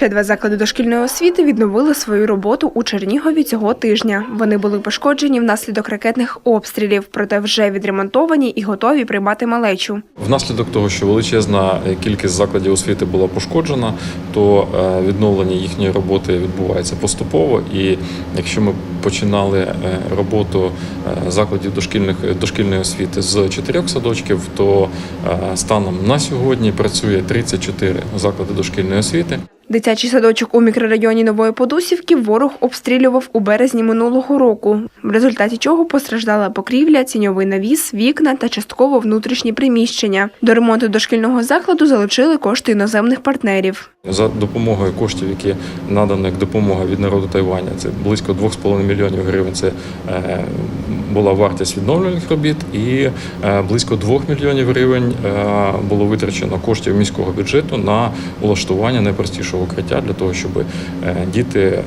Ще два заклади дошкільної освіти відновили свою роботу у Чернігові цього тижня. Вони були пошкоджені внаслідок ракетних обстрілів, проте вже відремонтовані і готові приймати малечу. Внаслідок того, що величезна кількість закладів освіти була пошкоджена, то е, відновлення їхньої роботи відбувається поступово. І якщо ми починали е, роботу е, закладів дошкільних дошкільної освіти з чотирьох садочків, то станом на сьогодні працює 34 заклади дошкільної освіти. Дитячий садочок у мікрорайоні Нової Подусівки ворог обстрілював у березні минулого року, в результаті чого постраждала покрівля, ціньовий навіс, вікна та частково внутрішні приміщення. До ремонту дошкільного закладу залучили кошти іноземних партнерів. За допомогою коштів, які надано як допомога від народу Тайваня, це близько 2,5 мільйонів гривень. Це е, була вартість відновлювальних робіт, і е, близько 2 мільйонів гривень е, було витрачено коштів міського бюджету на влаштування найпростішого укриття для того, щоб е, діти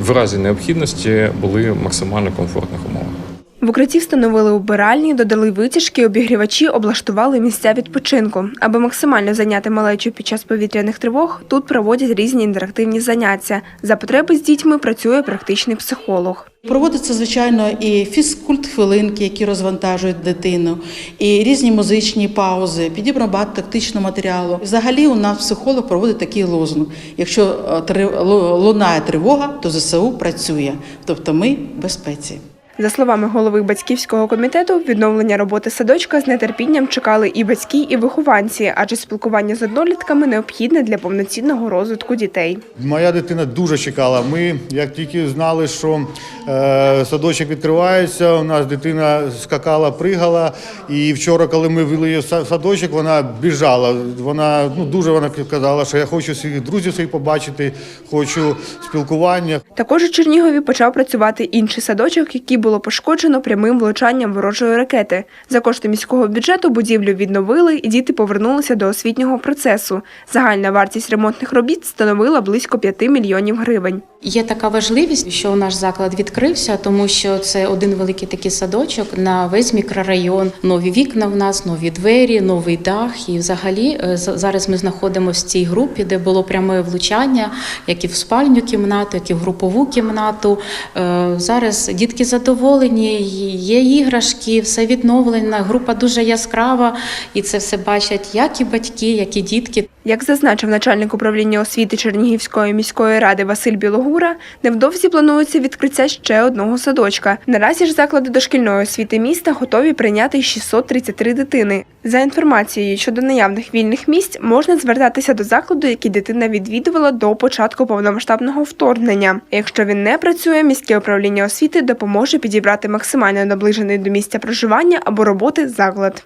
в разі необхідності були в максимально комфортних умовах. В укритті встановили убиральні, додали витяжки, обігрівачі, облаштували місця відпочинку. Аби максимально зайняти малечу під час повітряних тривог, тут проводять різні інтерактивні заняття. За потреби з дітьми працює практичний психолог. Проводиться, звичайно, і фізкульт-хвилинки, які розвантажують дитину, і різні музичні паузи, підібрано багато тактичного матеріалу. Взагалі, у нас психолог проводить такий лозунг: якщо е, лунає тривога, то ЗСУ працює, тобто ми в безпеці. За словами голови батьківського комітету, відновлення роботи садочка з нетерпінням чекали і батьки, і вихованці, адже спілкування з однолітками необхідне для повноцінного розвитку дітей. Моя дитина дуже чекала. Ми, як тільки знали, що е, садочок відкривається, у нас дитина скакала, пригала. І вчора, коли ми вели її в садочок, вона біжала. Вона ну дуже вона казала, що я хочу своїх друзів своїх побачити, хочу спілкування. Також у Чернігові почав працювати інший садочок, який було пошкоджено прямим влучанням ворожої ракети. За кошти міського бюджету будівлю відновили, і діти повернулися до освітнього процесу. Загальна вартість ремонтних робіт становила близько 5 мільйонів гривень. Є така важливість, що наш заклад відкрився, тому що це один великий такий садочок на весь мікрорайон. Нові вікна в нас, нові двері, новий дах. І взагалі е, зараз ми знаходимося в цій групі, де було пряме влучання, як і в спальню кімнату, як і в групову кімнату. Е, Зараз дітки задоволені, є іграшки, все відновлено. Група дуже яскрава, і це все бачать як і батьки, як і дітки. Як зазначив начальник управління освіти Чернігівської міської ради Василь Білогура, невдовзі планується відкриття ще одного садочка. Наразі ж заклади дошкільної освіти міста готові прийняти 633 дитини. За інформацією щодо наявних вільних місць, можна звертатися до закладу, який дитина відвідувала до початку повномасштабного вторгнення. Якщо він не працює, міське управління освіти допоможе підібрати максимально наближений до місця проживання або роботи заклад.